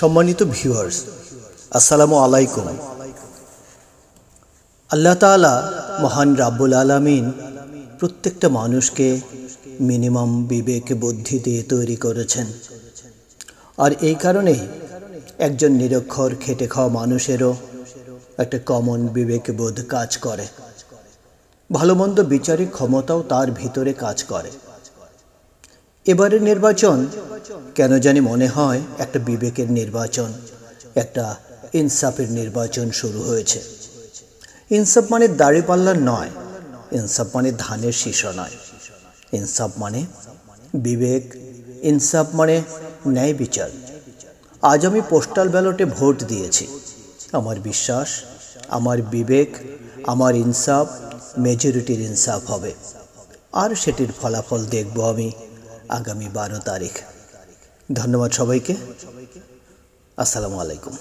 সম্মানিত ভিউয়ার্স আসসালামু আলাইকুম। আল্লাহ তাআলা মহান রাব্বুল আলামিন প্রত্যেকটা মানুষকে মিনিমাম বিবেক বুদ্ধি দিয়ে তৈরি করেছেন। আর এই কারণেই একজন নিরক্ষর খেটে খাওয়া মানুষেরও একটা কমন বিবেকবোধ কাজ করে। ভালো মন্দ বিচারিক ক্ষমতাও তার ভিতরে কাজ করে। এবারের নির্বাচন কেন জানি মনে হয় একটা বিবেকের নির্বাচন, একটা ইনসাফের নির্বাচন শুরু হয়েছে। ইনসাফ মানে দাড়িপাল্লার নয়, ইনসাফ মানে ধানের শীষ নয়। ইনসাফ মানে বিবেক, ইনসাফ মানে ন্যায় বিচার। আজ আমি পোস্টাল ব্যালটে ভোট দিয়েছি। আমার বিশ্বাস, আমার বিবেক, আমার ইনসাফ মেজরিটির ইনসাফ হবে। আর সেটির ফলাফল দেখব আমি। আগামী বারো তারিখ। ধন্যবাদ সবাইকে। আসসালামু আলাইকুম।